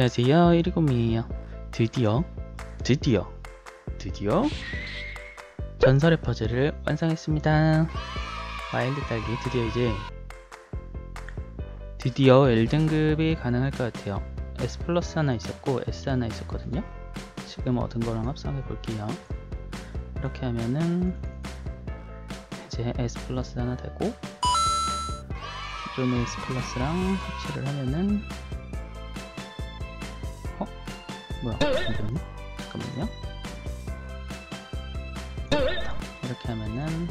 안녕하세요. 일곱이에요. 드디어 드디어 드디어 전설의 퍼즐을 완성했습니다. 와일드 딸기 드디어 이제 드디어 1등급이 가능할 것 같아요. S 플러스 하나 있었고 S 하나 있었거든요. 지금 얻은 거랑 합성해 볼게요. 이렇게 하면은 이제 S 플러스 하나 되고 기존의 S 플러스랑 합체를 하면은 어? 뭐야? 잠깐만요. 잠깐만요. 됐다. 이렇게 하면은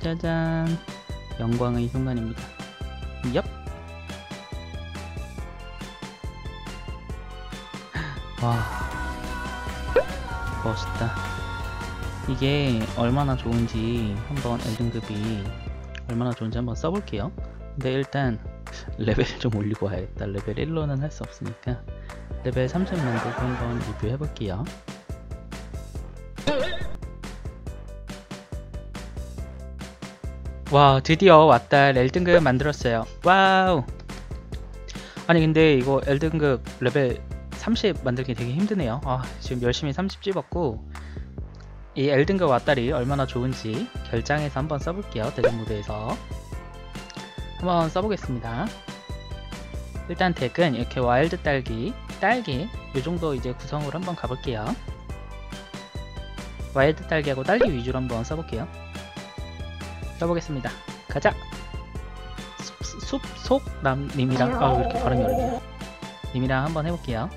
짜잔 영광의 순간입니다. 얍. 와 멋있다. 이게 얼마나 좋은지 한번 엘든급이 얼마나 좋은지 한번 써볼게요. 근데 일단 레벨 좀 올리고 와야겠다. 레벨 1로는 할 수 없으니까 레벨 3점 만들고 한번 리뷰해 볼게요. 와 드디어 왔다 엘든급 만들었어요. 와우. 아니 근데 이거 엘든급 레벨 30 만들기 되게 힘드네요. 아 지금 열심히 30 찍었고 이 엘든급 왔다리 얼마나 좋은지 결장해서 한번 써볼게요. 대전 무대에서 한번 써보겠습니다. 일단 덱은 이렇게 와일드 딸기, 딸기 이 정도 이제 구성으로 한번 가볼게요. 와일드 딸기하고 딸기 위주로 한번 써볼게요. 써보겠습니다. 가자. 숲속남님이랑 아 이렇게 발음이 어렵네요. 님이랑 한번 해볼게요.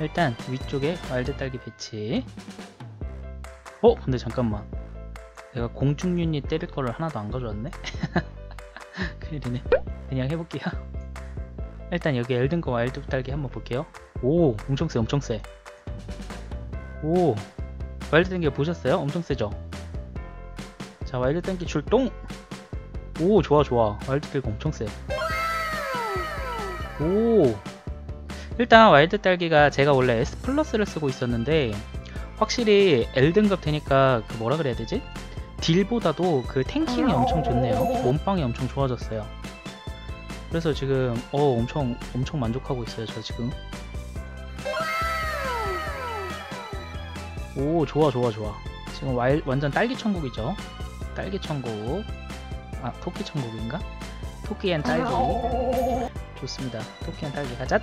일단 위쪽에 와일드 딸기 배치. 어 근데 잠깐만. 내가 공중 유닛 때릴 거를 하나도 안 가져왔네. 큰일이네. 그냥 해볼게요. 일단 여기 엘든과 와일드 딸기 한번 볼게요. 오, 엄청 세, 엄청 세. 오, 와일드 딸기 보셨어요? 엄청 세죠? 자, 와일드 딸기 출동! 오, 좋아, 좋아. 와일드 딸기 엄청 세. 오, 일단 와일드 딸기가 제가 원래 S 플러스를 쓰고 있었는데 확실히 L등급 되니까 그 뭐라 그래야 되지? 딜보다도 그 탱킹이 엄청 좋네요. 몸빵이 엄청 좋아졌어요. 그래서 지금 어 엄청 엄청 만족하고 있어요. 저 지금. 오 좋아 좋아 좋아. 지금 와일, 완전 딸기 천국이죠. 딸기 천국. 아 토끼 천국인가? 토끼 앤 딸기. 좋습니다. 토끼 앤 딸기 가자.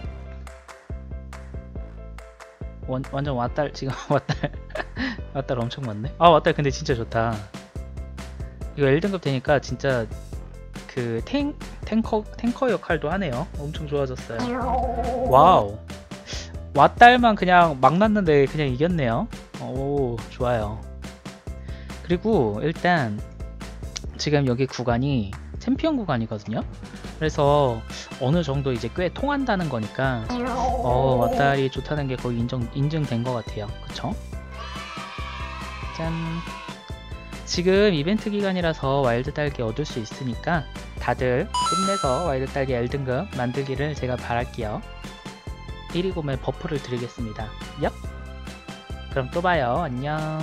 원, 완전 왔달 지금 왔달 왔달 엄청 많네. 아 왔달 근데 진짜 좋다. 이거 1등급 되니까 진짜 그 탱, 탱커, 탱커 역할도 하네요. 엄청 좋아졌어요. 와우. 왓달만 그냥 막 났는데 그냥 이겼네요. 오, 좋아요. 그리고 일단 지금 여기 구간이 챔피언 구간이거든요. 그래서 어느 정도 이제 꽤 통한다는 거니까 어, 왓달이 좋다는 게 거의 인정, 인증된 것 같아요. 그쵸? 짠. 지금 이벤트 기간이라서 와일드 딸기 얻을 수 있으니까 다들 힘내서 와일드 딸기 L등급 만들기를 제가 바랄게요. 1위곰에 버프를 드리겠습니다. 얍! 그럼 또 봐요. 안녕.